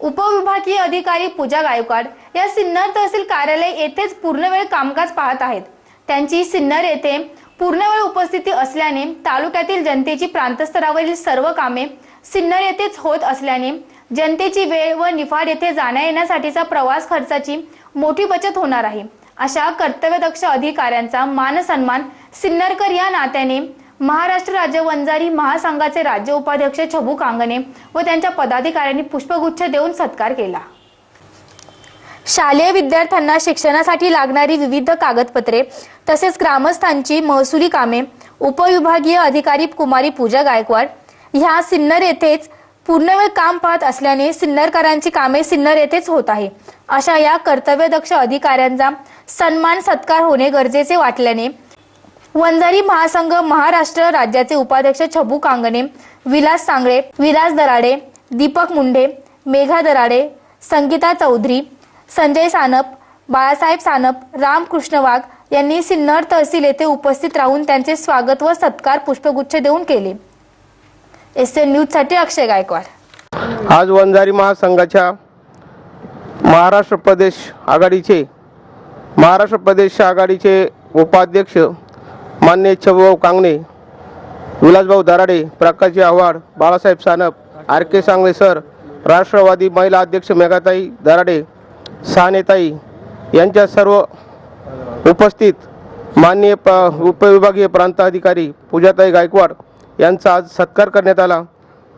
उपविभागीय अधिकारी पूजा गायकवाड या सिन्नर तहसील कार्यालय येथेच पूर्णवेळ कामकाज पाहत आहेत. त्यांची सिन्नर येथे पूर्णवेळ उपस्थिती असल्याने तालुक्यातील जनतेची प्रांतस्तरावरील सर्व कामे सिन्नर येथेच होत असल्याने जनतेची वेळ व निफाड येथे जाण्या येण्यासाठीचा प्रवास खर्चाची मोठी बचत होणार आहे. अशा कर्तव्यदक्ष अधिकाऱ्यांचा मानसन्मान सिन्नरकर या नात्याने महाराष्ट्र राज्य वंजारी महासंघाचे राज्य उपाध्यक्ष छबू कांगणे व त्यांच्या पदाधिकाऱ्यांनी पुष्पगुच्छ देऊन सत्कार केला. शालेय विद्यार्थ्यांना शिक्षणासाठी लागणारी विविध कागदपत्रे तसेच ग्रामस्थांची महसुली कामे उपविभागीय अधिकारी कुमारी पूजा गायकवाड ह्या सिन्नर येथेच पूर्णवेळ काम पाहत असल्याने सिन्नरकरांची कामे सिन्नर येथेच होत आहे. अशा या कर्तव्यदक्ष अधिकाऱ्यांचा सन्मान सत्कार होणे गरजेचे वाटल्याने वंजारी महासंघ महाराष्ट्र राज्याचे उपाध्यक्ष छबू कांगणे विलास सांगळे विलास दराडे दीपक मुंडे मेघा दराडे संगीता चौधरी संजय सानप बाळासाहेब सानप रामकृष्ण वाघ यांनी सिन्नर तहसील येथे उपस्थित राहून त्यांचे स्वागत व सत्कार पुष्पगुच्छ देऊन केले. एस एन न्यूजसाठी अक्षय गायकवाड. आज वंजारी महासंघाच्या महाराष्ट्र प्रदेश आघाडीचे महाराष्ट्र प्रदेश आघाडीचे उपाध्यक्ष मान्य इच्छाभाऊ Kangane Vilasbhau Darade Prakashji Awhad Balasaheb Sanap R K Sangle sir Rashtrawadi महिला अध्यक्ष मेघाताई दराडे सानेताई यांच्या सर्व उपस्थित माननीय प उपविभागीय प्रांत अधिकारी पूजाताई गायकवाड यांचा आज सत्कार करण्यात आला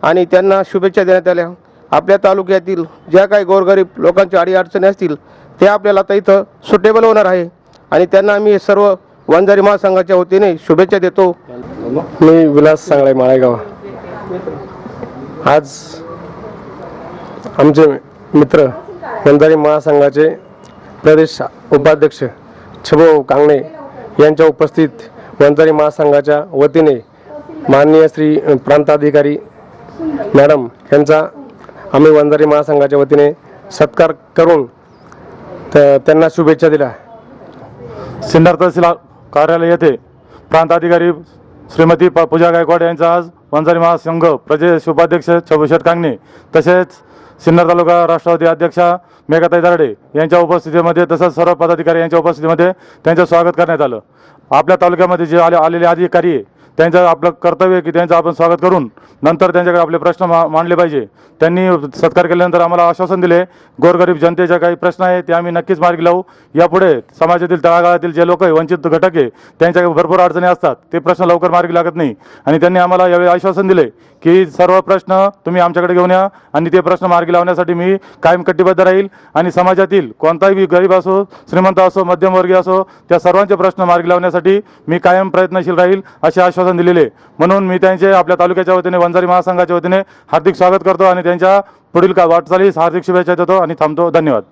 आणि त्यांना शुभेच्छा देण्यात आल्या. आपल्या तालुक्यातील ज्या काही गोरगरीब लोकांच्या अडीअडचणी असतील त्या आपल्याला आता इथं सुटेबल होणार आहे आणि त्यांना आम्ही सर्व वंजारी महासंघाच्या वतीने शुभेच्छा देतो. मी विलास सांगळे माळेगाव. आज आमचे मित्र वंजारी महासंघाचे प्रदेश उपाध्यक्ष छबो कांगणे यांच्या उपस्थित वंजारी महासंघाच्या वतीने माननीय श्री प्रांताधिकारी मॅडम यांचा आम्ही वंजारी महासंघाच्या वतीने सत्कार करून त- त्यांना शुभेच्छा दिल्या. सिन्नर तहसील कार्यालय येथे प्रांताधिकारी श्रीमती प पूजा गायकवाड यांचा आज वंजारी महासंघ प्रदेश उपाध्यक्ष छबू कांगणे तसेच सिन्नर तालुका राष्ट्रवादी अध्यक्षा मेघाताई दारडे यांच्या उपस्थितीमध्ये तसंच सर्व पदाधिकारी यांच्या उपस्थितीमध्ये त्यांचं स्वागत करण्यात आलं. आपल्या तालुक्यामध्ये जे आले आलेले अधिकारी त्यांचं आपलं कर्तव्य की त्यांचं आपण स्वागत करून नंतर त्यांच्याकडे आपले प्रश्न मा मांडले पाहिजे. त्यांनी सत्कार केल्यानंतर आम्हाला आश्वासन दिले गोरगरीब जनतेच्या काही प्रश्न आहे ते आम्ही नक्कीच मार्गी लावू. यापुढे समाजातील तळागाळातील जे लोक आहे वंचित घटक आहे त्यांच्या भरपूर अडचणी असतात. ते प्रश्न लवकर मार्गी लागत नाही. आणि त्यांनी आम्हाला यावेळी आश्वासन दिले की सर्व प्रश्न तुम्ही आमच्याकडे घेऊन या आणि ते प्रश्न मार्गी लावण्यासाठी मी कायम कटिबद्ध राहील. आणि समाजातील कोणताही गरीब असो श्रीमंत असो मध्यमवर्गीय असो त्या सर्वांचे प्रश्न मार्गी लावण्यासाठी मी कायम प्रयत्नशील राहील असे आश्वासन दिलेले. म्हणून मी त्यांचे आपल्या तालुक्याच्या वतीने वंजारी महासंघाच्या वतीने हार्दिक स्वागत करतो आणि त्यांच्या पुढील का वाटचालीस हार्दिक शुभेच्छा देतो आणि थांबतो. धन्यवाद.